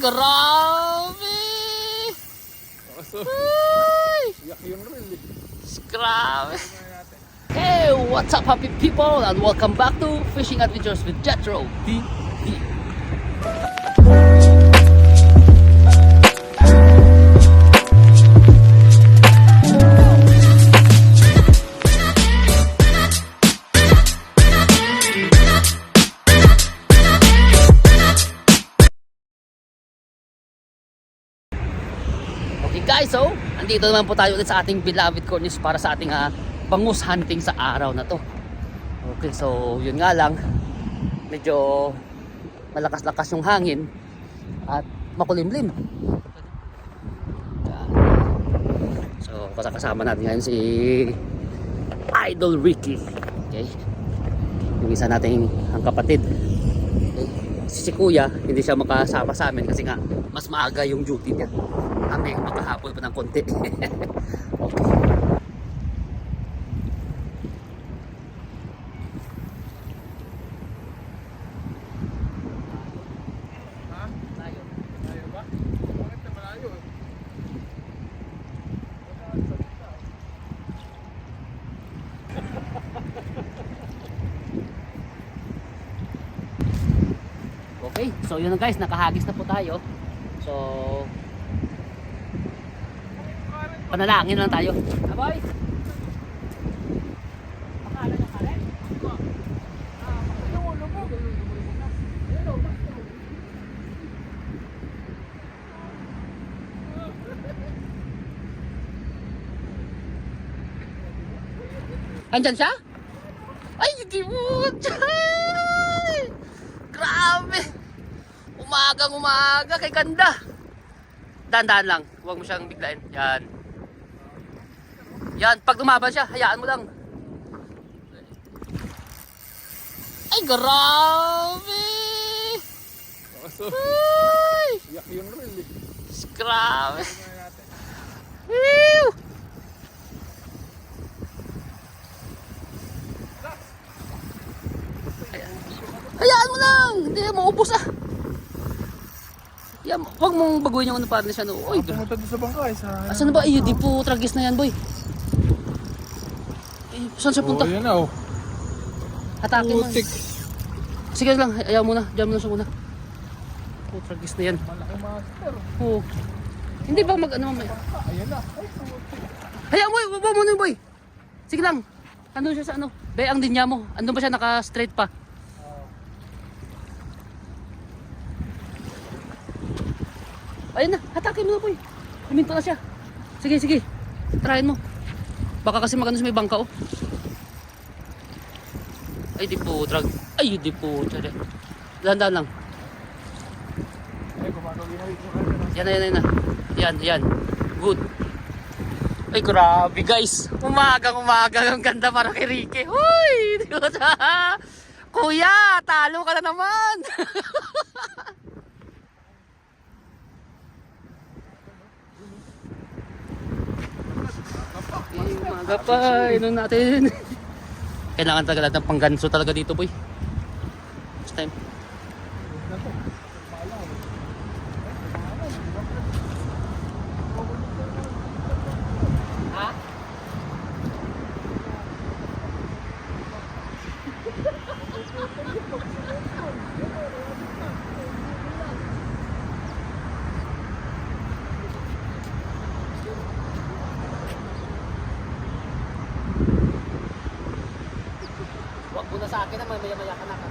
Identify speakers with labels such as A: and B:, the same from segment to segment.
A: Grabe! Grabe! Hey, what's up happy people and welcome back to Fishing Adventures with Jetro TV. Guys, so andito naman po tayo ulit sa ating beloved cornice para sa ating ah, bangus hunting sa araw na to. Okay, so yun nga lang, medyo malakas-lakas yung hangin at makulimlim. So kasama natin ngayon si Idol Ricky. Okay? Yung isa nating ang kapatid. Okay? Si Kuya, hindi siya makasama sa amin kasi nga mas maaga yung duty niya. Kami makahapon pa ng konti. okay. Okay, so yun guys, nakahagis na po tayo. So, panalangin lang tayo. Aboy! Kare? Andyan siya? Ay, hindi mo! Grabe! Umagang umaga kay ganda. Dahan-dahan lang. Huwag mo siyang biglain. Yan. Yan. Pag lumaban siya, hayaan mo lang. Ay, grabe!
B: Kaso,
A: Ay!
B: yak yung reel eh.
A: Grabe! Whew! Hayaan mo lang! Hindi, maubos ah! Yan, huwag mong baguhin yung ano para na siya. No? Gra-
B: Pumunta doon sa bangka eh. Sa...
A: asan na ba? Ay, di po tragis na yan, boy. Saan siya punta?
B: Oh, yan na oh.
A: Hatakin mo.
B: Putik.
A: Sige lang, ayaw muna. Diyan muna siya muna. Oh, tragis na yan.
B: Malaki master.
A: Oh. Hindi ba mag ano mamaya?
B: Ayan na. Ay, putik.
A: Hayaan mo, baba mo na boy. Sige lang. Andun siya sa ano? Be, ang dinya mo. Andun ba siya naka-straight pa? Ayun na, hatakin mo na boy. Huminto na siya. Sige, sige. Tryhin mo. Baka kasi magano sa may bangka oh. Ay, di po, drag. Ay, di po, tsada. Dahan-dahan lang. Yan na, yan na, yan. Yan. Good. Ay, grabe guys. Umagang umaga. Ang ganda para kay Ricky. Huy! Kuya, talo ka na naman. Umaga pa. Inom natin. Kailangan talaga natin pangganso talaga dito, boy. Next time. Ha? Sa akin naman, maya-maya ka na ka.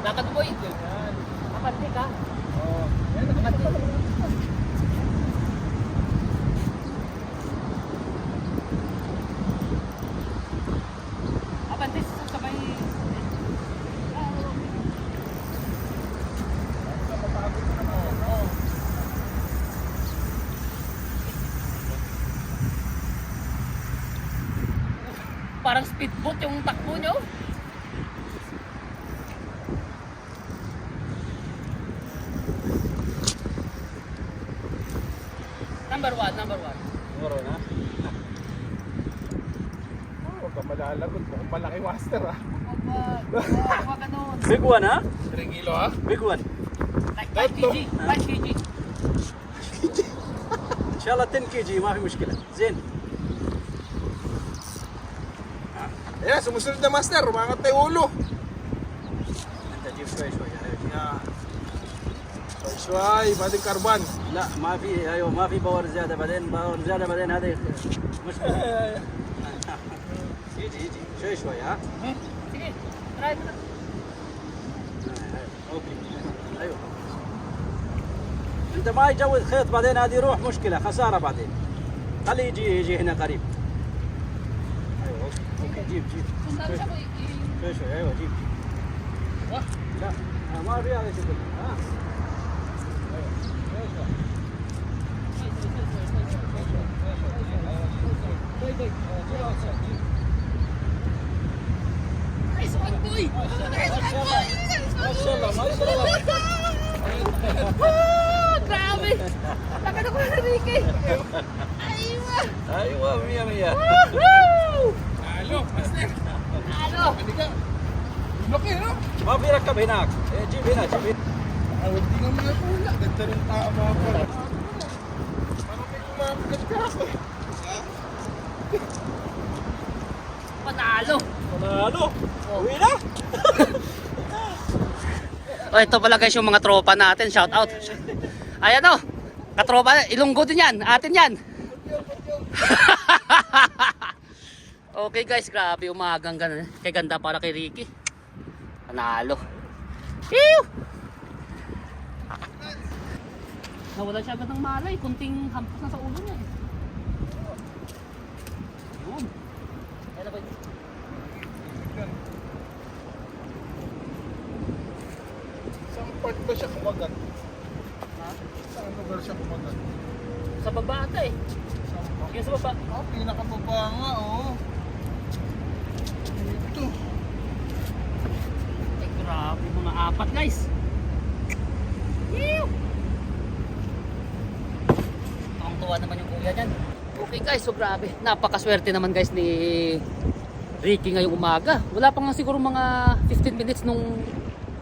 A: Lakad mo, boy.
B: Yan.
A: Kapatid ka.
B: Oh. Yan, nakapatid.
A: Kapatid, sabay.
B: Napapagod na naman. Oh.
A: Parang speedboat yung takbo nyo. Number one, number one.
B: Siguro na. Oh, huwag ka mali. lalagot. Mukhang malaki master ah.
C: Huwag ganun.
D: Big one, huh?
B: 3 kilo ah.
D: Big one.
C: Like 5 kg. 5 kg.
D: ان شاء الله 10 كي جي ما في مشكله زين
B: Ayan, sumusunod na master. Umangat na yung ulo.
D: انت جيب شوي شوي
B: bading karban.
D: لا ما في أيوه ما في باور زياده بعدين باور زياده بعدين هذه مشكله يجي يجي شوي شوي ها. أوكي أيوه انت ما يجوز خيط بعدين هذه يروح مشكله خساره بعدين خليه يجي يجي هنا قريب 我记不记得？这
C: 水人我记不记
D: 得？我，你看，俺妈
C: 这样的就不行啊。Ayuh,
D: ayuh, mia mia.
C: Woohoo!
B: Laki no?
D: Mabirak ka binak. Eh, Jim, binak, Jim.
B: Ay, hindi nga mga pula. Ganda rin tama ko. Parang may kumapagat ka ako.
C: Panalo.
D: Panalo? Uwi na?
A: oh, ito pala guys yung mga tropa natin. Shout out. Ayan o. Katropa, Ilonggo din yan. Atin yan. okay guys. Grabe umagang ganun. Kay ganda para kay Ricky. Panalo. Ew! Nawala siya agad ng malay. Kunting hampas na sa ulo niya. eh. Yun. Ayan na ba yun?
B: Saan part ba siya kumagat?
A: Ha?
B: Saan lugar siya kumagat?
A: Sa baba ata eh. Yung sa baba.
B: Ah, pinakababa nga, oh. Ito.
A: Ay, grabe mga apat guys. Ew! Tuwang-tuwa naman yung kuya dyan. Okay guys, so grabe. Napakaswerte naman guys ni Ricky ngayong umaga. Wala pa nga siguro mga 15 minutes nung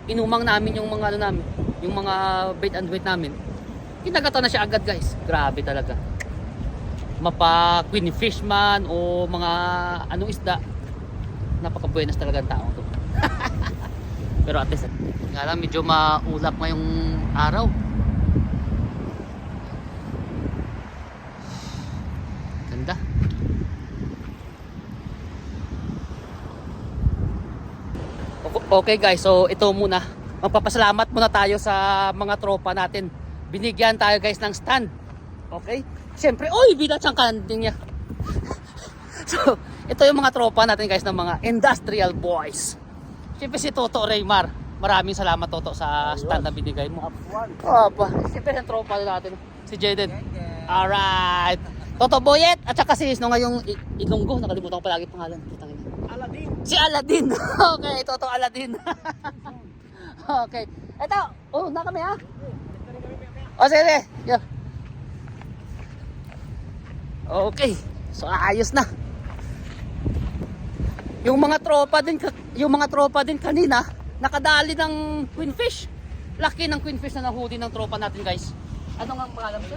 A: inumang namin yung mga ano namin, yung mga bait and wait namin. Kinagata na siya agad guys. Grabe talaga. Mapa queen fish o mga anong isda. Napaka-buenas talaga ang tao to. Pero at least, nga lang medyo maulap ngayong araw. Ganda. Ok- Okay guys, so ito muna. Magpapasalamat muna tayo sa mga tropa natin. Binigyan tayo guys ng stand. Okay? Siyempre, oy, bidat siyang kanding niya. so, ito yung mga tropa natin guys ng mga industrial boys. Siyempre si Toto Raymar. Maraming salamat Toto sa stand na binigay mo. Opa. Siyempre ang tropa natin. Si Jaden. Alright. Toto Boyet at saka si Snow ngayong Ilonggo. Nakalimutan ko palagi pangalan.
D: Aladdin
A: Si Aladdin. okay, Toto Aladdin. okay. Ito. Oh, na kami ha. O sige. Yeah. Okay. So ayos na. Yung mga tropa din yung mga tropa din kanina nakadali ng queen fish. Laki ng queen fish na nahuli ng tropa natin, guys. Ano nga ang pangalan mo?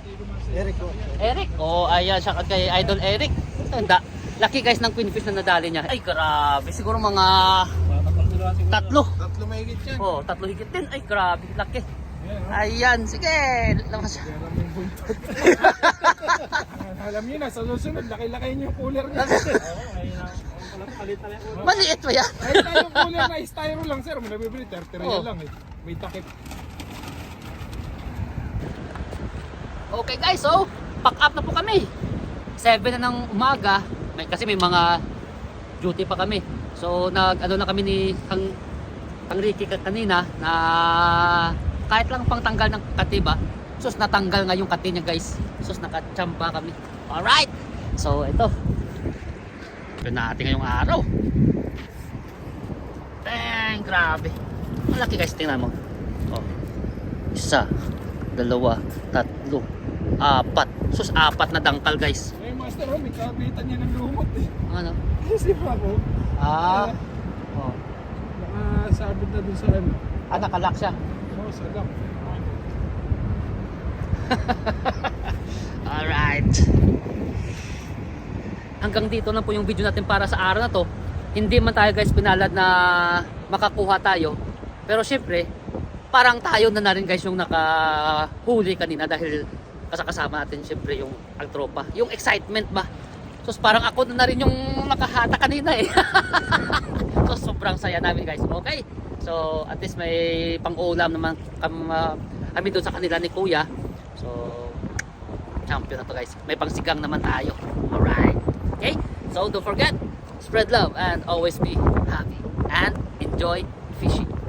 D: Eric
A: Eric. Oh, ayan siya kay Idol Eric. Tanda. Laki guys ng queen fish na nadali niya. Ay, grabe. Siguro mga tatlo.
B: Tatlo mahigit yan.
A: Oh, tatlo higit din. Ay, grabe. Laki. Ayan, sige. Lamas.
B: Alam niyo na, sa susunod, laki-laki niyo yung cooler niya.
A: Maliit pa yan.
B: Ay, tayo cooler na styro lang, sir. May nabibili, 30
A: Oh.
B: lang eh. May takip.
A: Okay guys, so pack up na po kami. 7 na ng umaga. May, kasi may mga duty pa kami. So nag ano na kami ni Kang Kang Ricky ka- kanina na kahit lang pang tanggal ng katiba. Sus natanggal nga yung kati niya guys. Sus nakachamba kami. Alright. So ito. Ito natin ngayong araw. Dang, grabe. Malaki guys, tingnan mo. Oh. Isa, dalawa, tatlo, apat. Sus, apat na dangkal guys.
B: Mga Master, oh, may kabitan niya ng lumot eh.
A: Ano?
B: Kasi pa ako,
A: Ah. Oh.
B: nakasabit na dun sa ano.
A: Ah, nakalak siya.
B: Oh, sa lock.
A: Alright. Hanggang dito lang po yung video natin para sa araw na to. Hindi man tayo guys pinalad na makakuha tayo. Pero syempre, parang tayo na na rin guys yung nakahuli kanina dahil kasakasama natin syempre yung ang tropa. Yung excitement ba? So parang ako na na rin yung nakahata kanina eh. so sobrang saya namin guys. Okay. So at least may pang-ulam naman kam, uh, kami doon sa kanila ni Kuya. So champion na to guys. May pangsigang naman tayo. Alright. Okay? So don't forget, spread love and always be happy. And enjoy fishing.